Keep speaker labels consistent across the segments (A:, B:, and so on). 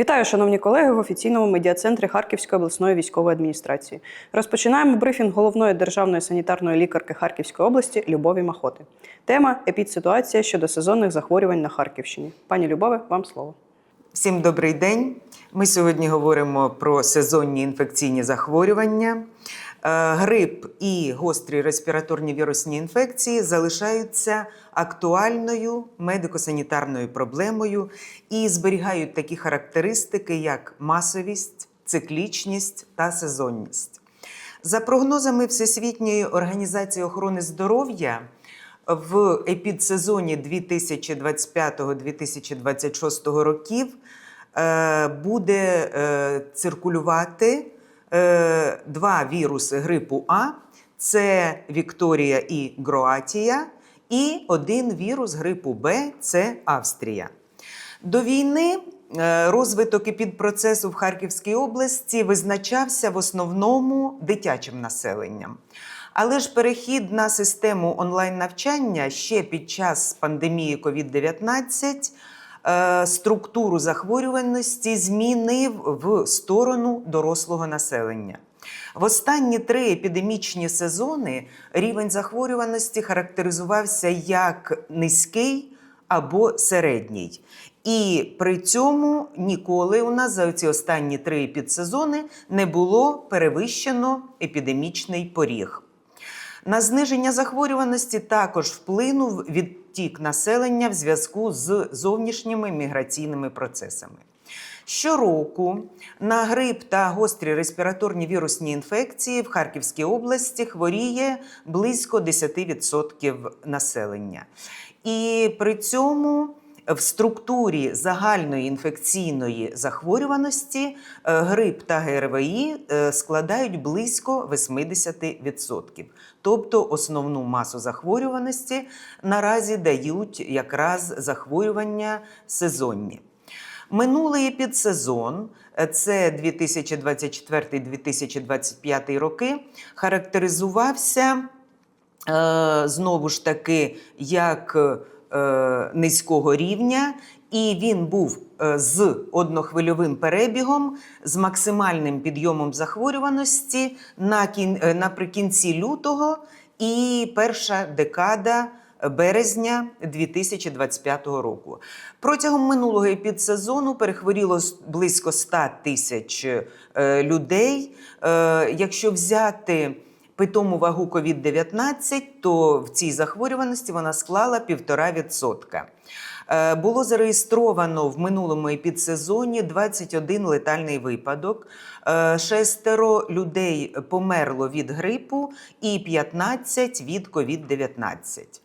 A: Вітаю, шановні колеги, в офіційному медіа-центрі Харківської обласної військової адміністрації. Розпочинаємо брифінг головної державної санітарної лікарки Харківської області Любові Махоти. Тема епідситуація щодо сезонних захворювань на Харківщині. Пані Любове, вам слово.
B: Всім добрий день. Ми сьогодні говоримо про сезонні інфекційні захворювання. Е, Грип і гострі респіраторні вірусні інфекції залишаються актуальною медико-санітарною проблемою і зберігають такі характеристики, як масовість, циклічність та сезонність. За прогнозами Всесвітньої організації охорони здоров'я, в епідсезоні 2025-2026 років е, буде е, циркулювати е, два віруси грипу А: це Вікторія і Гроатія, і один вірус грипу Б це Австрія. До війни е, розвиток епідпроцесу в Харківській області визначався в основному дитячим населенням. Але ж перехід на систему онлайн-навчання ще під час пандемії COVID-19 е, структуру захворюваності змінив в сторону дорослого населення. В останні три епідемічні сезони рівень захворюваності характеризувався як низький або середній. І при цьому ніколи у нас за ці останні три підсезони не було перевищено епідемічний поріг. На зниження захворюваності також вплинув відтік населення в зв'язку з зовнішніми міграційними процесами. Щороку на грип та гострі респіраторні вірусні інфекції в Харківській області хворіє близько 10% населення. І при цьому в структурі загальної інфекційної захворюваності е, грип та ГРВІ е, складають близько 80%. Тобто основну масу захворюваності наразі дають якраз захворювання сезонні. Минулий підсезон, е, це 2024-2025 роки, характеризувався знову ж таки як низького рівня, і він був е, з однохвильовим перебігом, з максимальним підйомом захворюваності е, наприкінці лютого і перша декада березня 2025 року. Протягом минулого епідсезону перехворіло близько 100 тисяч е, людей. Е, Якщо взяти питому вагу COVID-19, то в цій захворюваності вона склала 1,5%. Е, Було зареєстровано в минулому епідсезоні 21 летальний випадок. Е, Шестеро людей померло від грипу і 15 від COVID-19.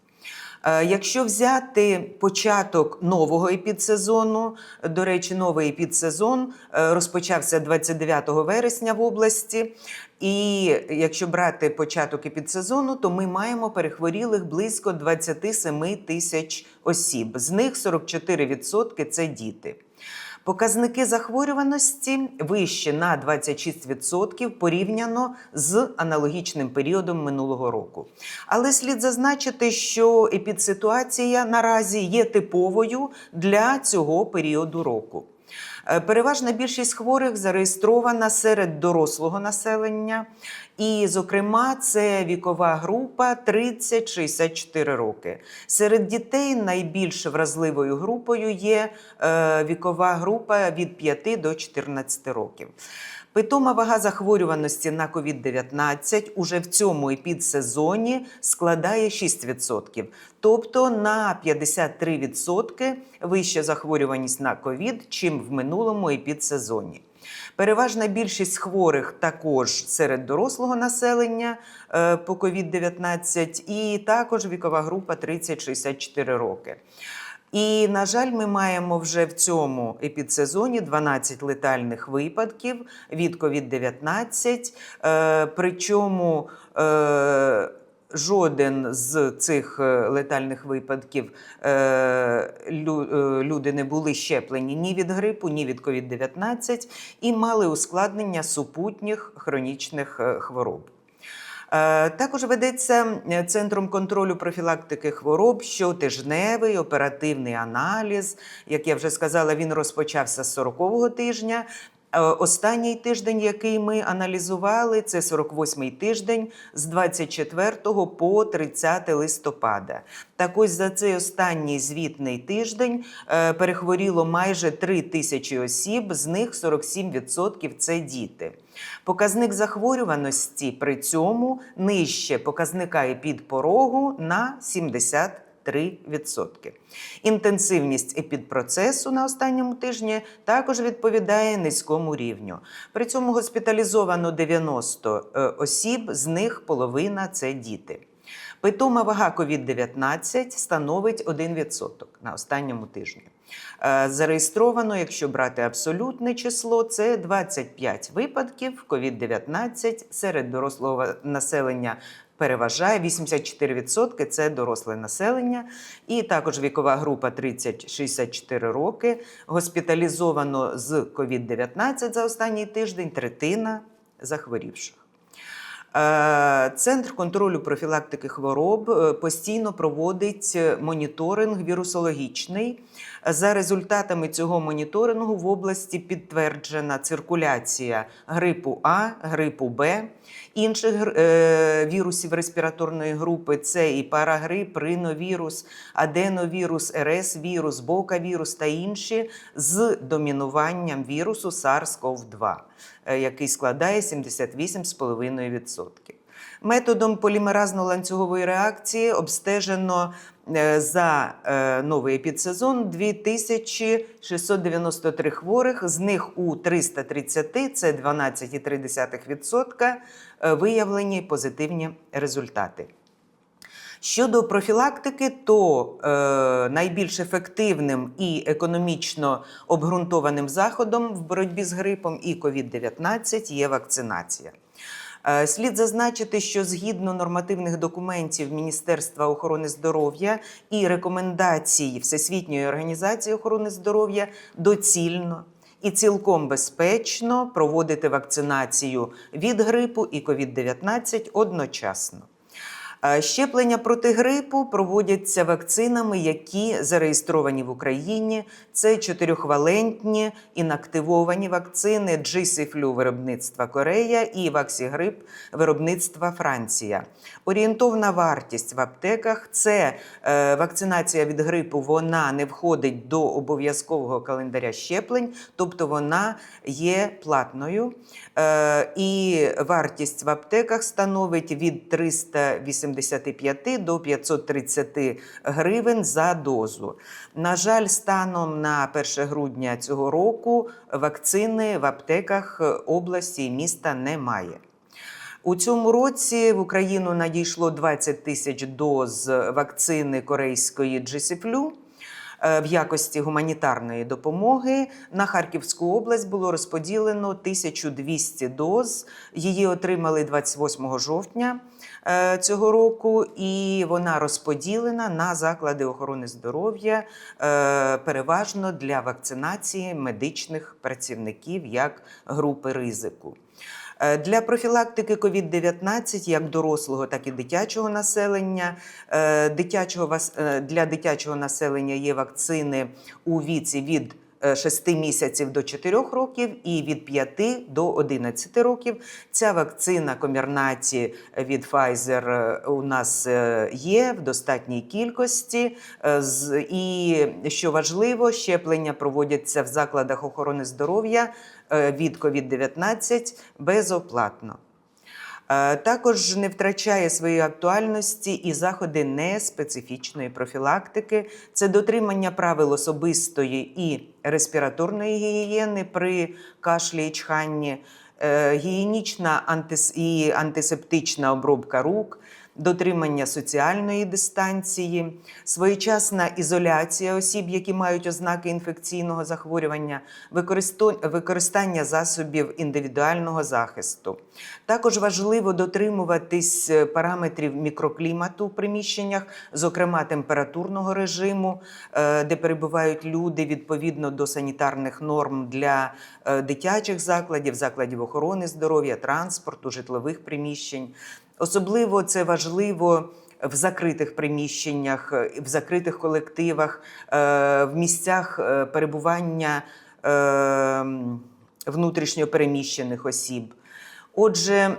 B: Е, Якщо взяти початок нового епідсезону, до речі, новий епідсезон е, розпочався 29 вересня в області. І якщо брати початок епідсезону, то ми маємо перехворілих близько 27 тисяч осіб. З них 44% – це діти. Показники захворюваності вищі на 26% порівняно з аналогічним періодом минулого року. Але слід зазначити, що епідситуація наразі є типовою для цього періоду року. Е, Переважна більшість хворих зареєстрована серед дорослого населення, і, зокрема, це вікова група 30-64 роки. Серед дітей найбільш вразливою групою є е, вікова група від 5 до 14 років. Питома вага захворюваності на COVID-19 уже в цьому епідсезоні складає 6%. Тобто на 53% вища захворюваність на COVID, чим в минулому епідсезоні. Переважна більшість хворих також серед дорослого населення е, по COVID-19 і також вікова група 30-64 роки. І, на жаль, ми маємо вже в цьому епідсезоні 12 летальних випадків від COVID-19. Е, причому е, жоден з цих е, летальних випадків е, е, люди не були щеплені ні від грипу, ні від COVID-19 і мали ускладнення супутніх хронічних хвороб. Також ведеться Центром контролю профілактики хвороб щотижневий оперативний аналіз. Як я вже сказала, він розпочався з 40-го тижня. Е, Останній тиждень, який ми аналізували, це 48-й тиждень з 24 по 30 листопада. Так ось за цей останній звітний тиждень е, перехворіло майже 3 тисячі осіб, з них 47% – це діти. Показник захворюваності при цьому нижче показника епідпорогу на 73%. Інтенсивність епідпроцесу на останньому тижні також відповідає низькому рівню. При цьому госпіталізовано 90 е, осіб, з них половина це діти. Питома вага COVID-19 становить 1% на останньому тижні. Е, Зареєстровано, якщо брати абсолютне число, це 25 випадків COVID-19 серед дорослого населення. Переважає 84% це доросле населення, і також вікова група 30-64 роки. Госпіталізовано з COVID-19 за останній тиждень третина захворівших. Е, Центр контролю профілактики хвороб е, постійно проводить е, моніторинг вірусологічний. За результатами цього моніторингу в області підтверджена циркуляція грипу А, грипу Б, інших е, вірусів респіраторної групи це і парагрип, риновірус, аденовірус, РС-вірус, бока-вірус та інші з домінуванням вірусу SARS-CoV-2, е, який складає 78,5%. Методом полімеразно-ланцюгової реакції обстежено за е, новий епідсезон 2693 хворих, з них у 330, це 12,3%, е, виявлені позитивні результати. Щодо профілактики, то е, найбільш ефективним і економічно обґрунтованим заходом в боротьбі з грипом і COVID-19 є вакцинація. Е, Слід зазначити, що згідно нормативних документів Міністерства охорони здоров'я і рекомендацій Всесвітньої організації охорони здоров'я доцільно і цілком безпечно проводити вакцинацію від грипу і COVID-19 одночасно. Щеплення проти грипу проводяться вакцинами, які зареєстровані в Україні. Це чотирьохвалентні інактивовані вакцини Джисифлю виробництва Корея і Ваксігрип виробництва Франція. Орієнтовна вартість в аптеках це е, вакцинація від грипу. Вона не входить до обов'язкового календаря щеплень, тобто вона є платною. Е, і вартість в аптеках становить від 385 до 530 гривень за дозу. На жаль, станом на 1 грудня цього року вакцини в аптеках області і міста немає. У цьому році в Україну надійшло 20 тисяч доз вакцини корейської Джисіфлю. Е, В якості гуманітарної допомоги на Харківську область було розподілено 1200 доз. Її отримали 28 жовтня е, цього року, і вона розподілена на заклади охорони здоров'я е, переважно для вакцинації медичних працівників як групи ризику. Е, Для профілактики COVID-19 як дорослого, так і дитячого населення. е, Дитячого, е, для дитячого населення є вакцини у віці від е, 6 місяців до 4 років і від 5 до 11 років. Ця вакцина Комірнаті від Pfizer у нас є в достатній кількості. І що важливо, щеплення проводяться в закладах охорони здоров'я від COVID-19 безоплатно. Е, Також не втрачає своєї актуальності і заходи неспецифічної профілактики. Це дотримання правил особистої і респіраторної гігієни при кашлі і чханні, е, гігієнічна і антисептична обробка рук, дотримання соціальної дистанції, своєчасна ізоляція осіб, які мають ознаки інфекційного захворювання, використання засобів індивідуального захисту. Також важливо дотримуватись е, параметрів мікроклімату в приміщеннях, зокрема температурного режиму, е, де перебувають люди відповідно до санітарних норм для е, дитячих закладів, закладів охорони здоров'я, транспорту, житлових приміщень. Особливо це важливо в закритих приміщеннях, е, в закритих колективах, е, в місцях е, перебування е, внутрішньо переміщених осіб. Отже,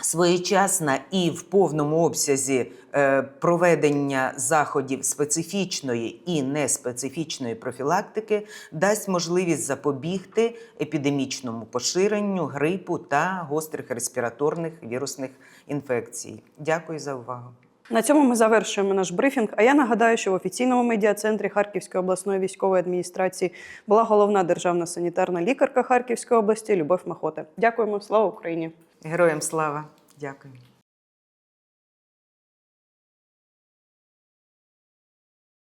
B: своєчасна і в повному обсязі е, проведення заходів специфічної і неспецифічної профілактики дасть можливість запобігти епідемічному поширенню грипу та гострих респіраторних вірусних інфекцій. Дякую за увагу.
A: На цьому ми завершуємо наш брифінг. А я нагадаю, що в офіційному медіа-центрі Харківської обласної військової адміністрації була головна державна санітарна лікарка Харківської області Любов Махота. Дякуємо, слава Україні!
B: Героям слава! Дякую.